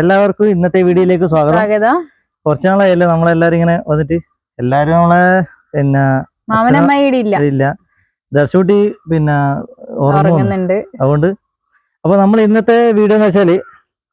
എല്ലാവർക്കും ഇന്നത്തെ വീഡിയോയിലേക്ക് സ്വാഗതം. കുറച്ചു നാളായല്ലേ നമ്മളെല്ലാരും ഇങ്ങനെ വന്നിട്ട്. എല്ലാരും നമ്മളെ പിന്നെ ഇല്ല ദർശൂട്ടി പിന്നെ ഉറങ്ങുന്നു. ഉറങ്ങുന്നുണ്ട്. അതുകൊണ്ട് അപ്പൊ നമ്മൾ ഇന്നത്തെ വീഡിയോ എന്ന് വെച്ചാൽ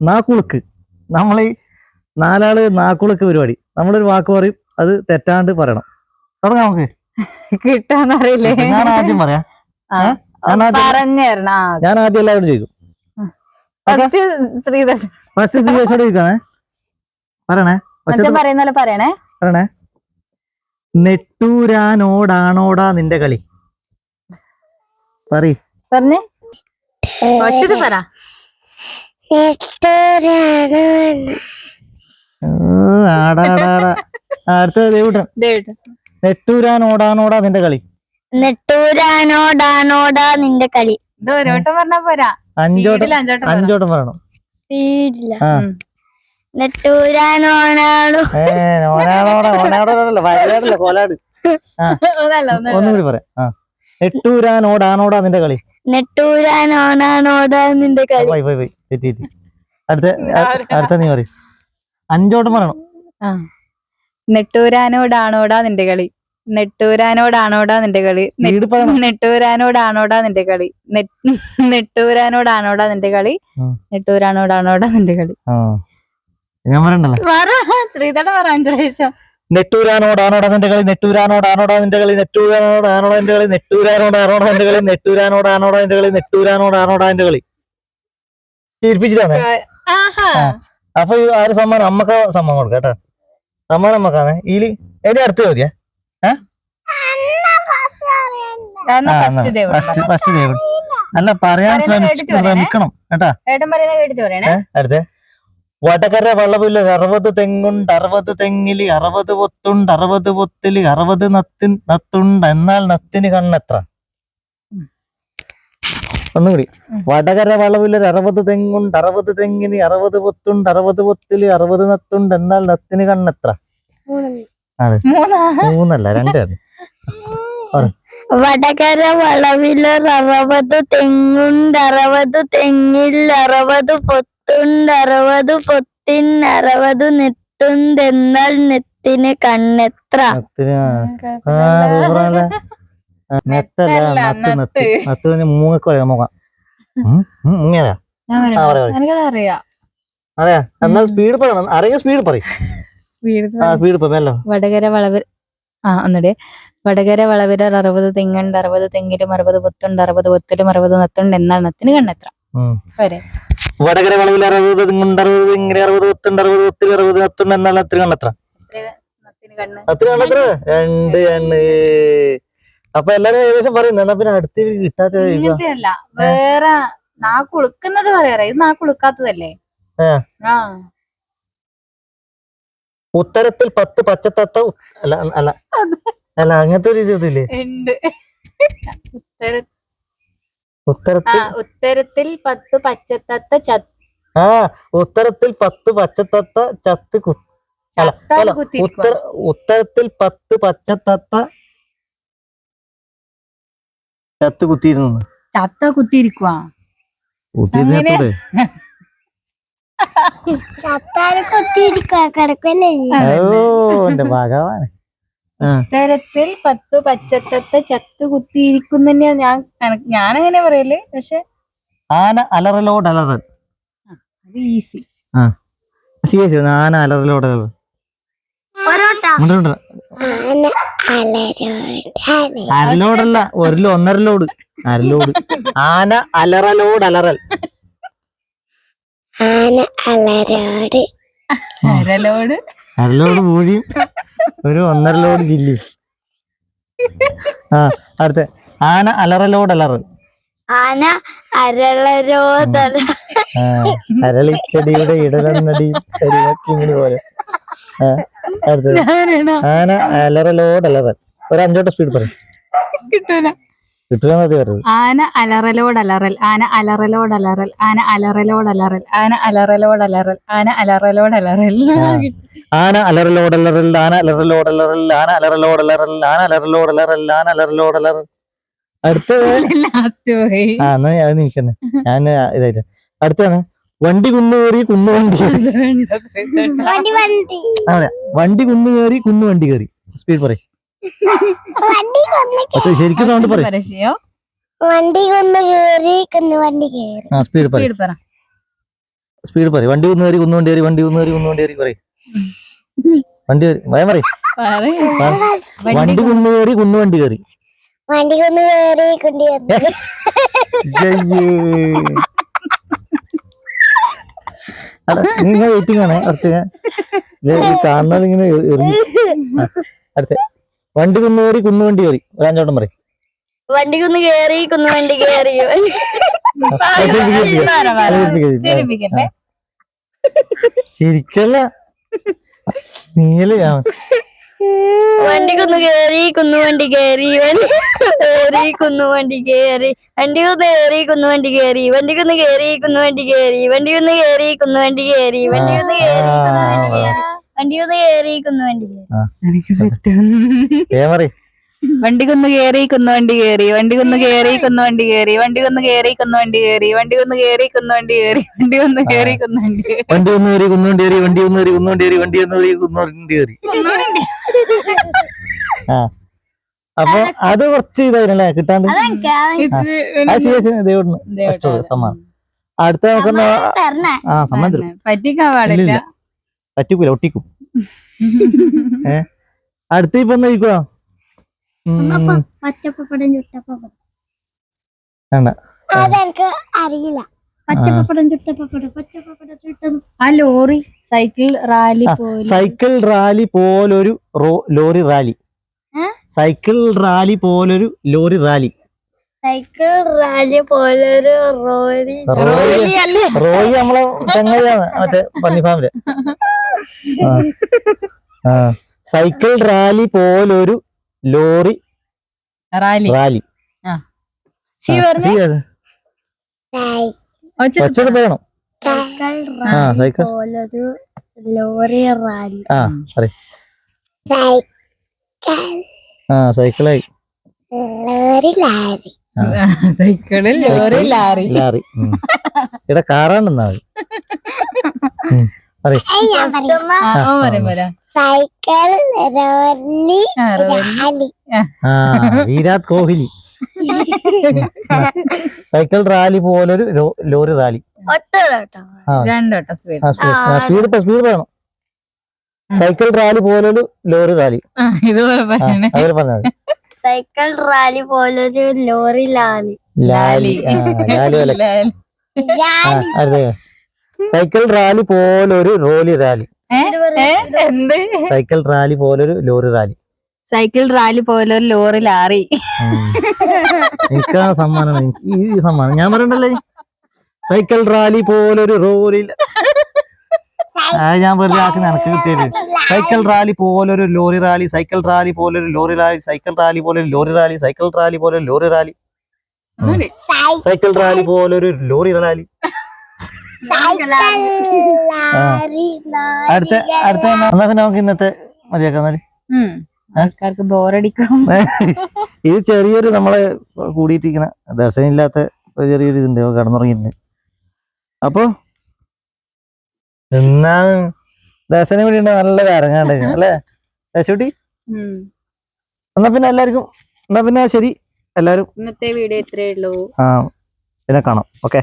നാക്കുളുക്ക്. നമ്മൾ ഈ നാലാൾ നാക്കുളുക്ക് പരിപാടി. നമ്മളൊരു വാക്ക് പറയും അത് തെറ്റാണ്ട് പറയണം. തുടങ്ങാം നമുക്ക്. കിട്ടാന്നറിയില്ലേ? ഞാൻ ആദ്യം പറയാം. ഞാൻ ആദ്യം എല്ലാവരും ചോദിക്കും. ശ്രീദാസ് ഫസ്റ്റ് നെട്ടൂരാനോടാണോടാ നിന്റെ കളി. പറ. പറഞ്ഞേ നെട്ടൂരാനോടാനോടാ നിന്റെ കളി. നെട്ടൂരാനോടാനോടാ നിന്റെ കളി. പറഞ്ഞാ പോരാ. അഞ്ചോട്ടം അഞ്ചോട്ടം പറയണം. പേരില്ല ഒന്നുകൂടി പറയാം. എട്ടൂരാനോടാനോടാ നിന്റെ കളി. നെട്ടൂരാനോടാനോടാ നിന്റെ കളി. പോയി പോയി പോയി. തെറ്റി അടുത്ത അടുത്ത നീ പറയും. അഞ്ചോട്ടം പറയണം. നെട്ടൂരാനോടാണോടാ നിന്റെ കളി? നെട്ടൂരാനോടാണോടാ നിന്റെ കളി നെട്ടൂരാനോടാണോടാ നിന്റെ കളി നെട്ടൂരാനോടാണോടാ നിന്റെ കളി നെട്ടൂരാനോടാണോടാ നിന്റെ കളി ഞാൻ പറയണ്ടല്ലോ പറ ശ്രീതട പറ അഞ്ചു പ്രാവശ്യം നെട്ടൂരാനോടാണോടാ നിന്റെ കളി നെട്ടൂരാനോടാണോടാ നിന്റെ കളി നെട്ടൂരാനോടാണോടാ നിന്റെ കളി നെട്ടൂരാനോടാണോടാ നിന്റെ കളി നെട്ടൂരാനോടാണോടാ നിന്റെ കളി നെട്ടൂരാനോടാണോടാ നിന്റെ കളി ചിരിപ്പിച്ചിട്ടാണ് ആഹാ ആ. അപ്പൊ ഈ ആര് സമ്മാനം അമ്മയ്ക്ക് സമ്മാനം കൊടുക്കാം കേട്ടോ സമ്മാനം അമ്മക്കാണ് ഇതിൽ എന്റെ അടുത്ത ചോദ്യ ഫസ്റ്റ് ദേവ ഫസ്റ്റ് ഫസ്റ്റ് ദേവൻ. അല്ല പറയാൻ. ശ്രമിക്കണം കേട്ടാ. ഏട്ടൻ പറയുന്നത് കേട്ടിട്ട് പറയണേ. ഏ അടുത്ത. വടകര വളവിൽ അറുപത് തെങ്ങുണ്ട് അറുപത് തെങ്ങിൽ അറുപത് പൊത്തുണ്ട് അറുപത് പൊത്തിൽ അറുപത് നത്തിൻ നത്തുണ്ട്. എന്നാൽ നത്തിന് കണ്ണെത്ര? ഒന്നുകൂടി വടകര വളവിൽ അറുപത് തെങ്ങുണ്ട് അറുപത് തെങ്ങിന് അറുപത് പൊത്തുണ്ട് അറുപത് പൊത്തിൽ അറുപത് നത്തുണ്ട്. എന്നാൽ നത്തിന് കണ്ണെത്ര? മൂന്നല്ല രണ്ടാണ് വടകര വളവിൽ അറുപത് തെങ്ങുണ്ട് അറുപത് തെങ്ങിൽ അറുപത് പൊത്തുണ്ട് അറുപത് പൊത്തിൻ അറുപത് നെത്തുണ്ട് എന്നാൽ നെത്തിന് കണ്ണെത്ര. നെത്തല്ല? എന്നാൽ സ്പീഡ് പറയണം. അറിയാം സ്പീഡ് പറയും. വടകര വളവ് ആ ഒന്നിടെ. വടകര വളവിരൽ അറുപത് തെങ്ങുണ്ട് അറുപത് തെങ്ങിലും അറുപത് പൊത്തുണ്ട് അറുപത് പൊത്തിലും അറുപത് നത്തുണ്ട് എന്നാൽ നത്തിന് കണ്ണെത്ര. വരെ. വടകര വളവിൽ അറുപത് തെങ്ങുണ്ട് അറുപത് തെങ്ങിന് അറുപത് പൊത്തുണ്ട് അറുപത് പൊത്തിൽ അറുപത് നത്തുണ്ട് എന്നാണ് അത്തിന് കണ്ണെത്ര. നത്തിന് രണ്ട് കണ്ണ്. അപ്പൊ എല്ലാരും ഏകദേശം പറയുന്നു എന്നാ പിന്നെ അടുത്ത് കിട്ടാത്ത വേറെ നാക്കുളുക്കുന്നത് പറയാറ ഇത് നാക്കുളുക്കാത്തതല്ലേ ആ. ഉത്തരത്തിൽ പത്ത് പച്ചത്തത്ത അല്ല അല്ല. അല്ല അങ്ങനത്തെ ഒരു ഇതില്ലേ ഉത്തരത്തിൽ ഉത്തരത്തിൽ പത്ത് പച്ചത്തത്ത ചത്ത ആ ഉത്തരത്തിൽ പത്ത് പച്ചത്തത്ത ചത്ത് അല്ല, ഉത്തര ഉത്തരത്തിൽ പത്ത് പച്ചത്തത്ത ചത്ത് കുത്തിയിരുന്നു. ചത്ത കുത്തിയിരിക്കുവാ. കുത്തിയിരുന്നോട് ഇത്തരത്തിൽ പത്ത് പച്ചത്തത്തെ ചത്ത് കുത്തിയിരിക്കുന്ന ഞാൻ ഞാനങ്ങനെ പറയൽ പക്ഷെ ആന അലറലോട് അലറൽ ആന അലറലോട് അലറൽ അരലോടല്ല ഒരു ഒന്നരലോട്. അരലോട്. ആന അലറലോട് അലറൽ. ആന അലരോട്. അരലോട്. അരലോട് മൂഴിയും ഒരു ഒന്നര ലോഡ് ജില്ലി. ആ അടുത്ത. ആന അലറലോട് അലറ്. ആന അരളരോദര ആ അരളിച്ചെടിയുടെ ഇടലന്നടി കരിവക്കിങ്ങിന് പോലെ. ആ അടുത്തത്. ഞാനാണോ? ആന അലറലോട് അലറ്. ഒരു അഞ്ചോട്ട് സ്പീഡ് പറയും. കിട്ടൂല. ആന അലറലോട് അലറൽ ആന അലറലോട് അലറൽ ആന അലറലോട് അലറൽ ആന അലറലോട് അലറൽ ആന അലറലോട് അലറൽ ആന അലറലോട് അലറൽ ആന അലറലോട് അലറൽ ആന അലറലോട് അലറൽ ആന അലറലോട് അലറൽ ആന അലറലോട് അലറൽ അടുത്തത് ലാസ്റ്റ് പോയി ആ എന്നാ ഞാൻ നിൽക്കന്നെ ഞാൻ ഇതായിട്ട് അടുത്താണ് വണ്ടി കുന്നു കയറി കുന്നു വണ്ടി കയറി വണ്ടി വണ്ടി വണ്ടി കുന്നു കയറി കുന്നു വണ്ടി കയറി സ്പീഡ് പറയും പക്ഷെ ശരിക്കും സൗണ്ട് പറയോ. വണ്ടി കൊന്ന് കേറി കുന്ന് വണ്ടി കേറി. ആ സ്പീഡ് പറ സ്പീഡ് പറ. സ്പീഡ് വണ്ടി കുന്നു കയറി കുന്നു വണ്ടി കയറി വണ്ടി കുന്നു കയറി കുന്നു വണ്ടി കയറി പറയും. വണ്ടി ഭയം പറയും. വണ്ടി കുന്നു കയറി കുന്നു വണ്ടി കയറി വണ്ടി കൊന്ന് കേറി കുണ്ടി നിങ്ങൾ വെയിറ്റിംഗ് ആണ്. കുറച്ച് കാണുന്നത് ഇങ്ങനെ അടുത്ത. വണ്ടി കുന്നു കയറി. കുന്നു വണ്ടി കയറി ഒരാഞ്ചോട്ടം പറയും വണ്ടി കുന്നു കയറി കുന്നു വണ്ടി കയറി ശരിക്കല്ല. നീൽ വണ്ടി കുന്നു കയറി കുന്നു വണ്ടി കയറി വണ്ടി കുന്നു വണ്ടി കയറി വണ്ടി കുന്ന് കയറി കുന്നു വണ്ടി കയറി വണ്ടി കുന്ന് കയറി കുന്നു വണ്ടി കയറി വണ്ടി കുന്ന് കയറി കുന്നു വണ്ടി കയറി വണ്ടി കുന്ന് കയറി കുന്നു വണ്ടി കേറി. വണ്ടി കുന്ന് കേറി കുന്നു വണ്ടി കേറി. വേഗം വണ്ടി കൊന്ന് കേറി കുന്നു വണ്ടി കേറി വണ്ടി കൊന്ന് കേറി കുന്നു വണ്ടി കേറി വണ്ടി കൊന്ന് കേറി കുന്നു വണ്ടി കേറി വണ്ടി കൊന്ന് കേറി കുന്നു വണ്ടി കേറി വണ്ടി കൊന്ന് കേറി കുന്നു വണ്ടി കേറി. വണ്ടി ഒന്ന് കയറി കുന്നു വണ്ടി കയറി വണ്ടി ഒന്ന് കയറി കുന്നു വണ്ടി കയറി വണ്ടി ഒന്ന് കയറി കുന്നു വണ്ടി കയറി ആ. അപ്പൊ അത് കുറച്ച് ഇതായിരുന്നല്ലേ കിട്ടാണ്ട്? സമ്മാനം. അടുത്ത നോക്കുന്ന ആ സമ്മാനം പറ്റിക്കാൻ പാടില്ല. പറ്റിക്കൂല ഒട്ടിക്കും. ഏ? അടുത്ത ഇപ്പൊ അറിയില്ല. ആ. Lorry cycle rally cycle rally പോലൊരു ലോറി റാലി. സൈക്കിൾ റാലി പോലൊരു ലോറി റാലി. സൈക്കിൾ റാലി പോലൊരു റോലി. റോയി റോയി നമ്മളെ ചങ്ങയാണ് മറ്റേ പന്നിഫാമിൽ. സൈക്കിൾ റാലി പോലൊരു ലോറി റാലി. റാലി. പറയണം. സൈക്കിൾ പോലൊരു ലോറി റാലി. ആ സോറി ആ സൈക്കിളായി. സൈക്കിളിൽ ലോറി ലാറി ലാറി ഇവിടെ കാറാണെന്നാ cycle Virat Kohli cycle rally പോലൊരു ലോറി റാലി സ്പീഡ് ആ. സ്പീഡ് വേണം. സൈക്കിൾ റാലി പോലൊരു ലോറി റാലി ഇതുപോലെ പറഞ്ഞത് സൈക്കിൾ റാലി പോലൊരു ലോറി ലാലി ലാലി ലാലി അതെ. സൈക്കിൾ റാലി പോലൊരു റോലി റാലി? എന്ത് സൈക്കിൾ റാലി പോലൊരു ലോറി റാലി സൈക്കിൾ റാലി പോലെ ഒരു ലോറി. ലാറി. എനിക്കാണ് സമ്മാനം. എനിക്ക് ഈ സമ്മാനം. ഞാൻ പറയണ്ടല്ലേ? സൈക്കിൾ റാലി പോലൊരു റോലി ഞാൻ വെറുതെ ആക്കി നിനക്ക് കിട്ടിയത്. സൈക്കിൾ റാലി പോലൊരു ലോറി റാലി സൈക്കിൾ റാലി പോലൊരു ലോറി റാലി സൈക്കിൾ റാലി പോലൊരു ലോറി റാലി സൈക്കിൾ റാലി പോലൊരു ലോറി റാലി സൈക്കിൾ റാലി പോലൊരു ലോറി റാലി അടുത്ത അടുത്ത എന്നാ പിന്നെ നമുക്ക് ഇന്നത്തെ മതിയാക്കാം. ആൾക്കാർക്ക് ബോറടിക്കും. ഇത് ചെറിയൊരു നമ്മളെ കൂടിയിട്ടിരിക്കണ ദർശനമില്ലാത്ത ഇല്ലാത്ത ചെറിയൊരു ഇതുണ്ട് കടന്നുറങ്ങിയിട്ടുണ്ട്. അപ്പോ അപ്പൊ എന്നാ ദർശനം കൂടി ഉണ്ട് നല്ല കറങ്ങാണ്ടായിരുന്നു അല്ലേ? ദശുട്ടി എന്നാ പിന്നെ എല്ലാവർക്കും എന്നാ പിന്നെ ശരി എല്ലാരും ഇന്നത്തെ വീഡിയോ ഇത്രയേ ഉള്ളൂ. ആ പിന്നെ കാണാം ഓക്കെ.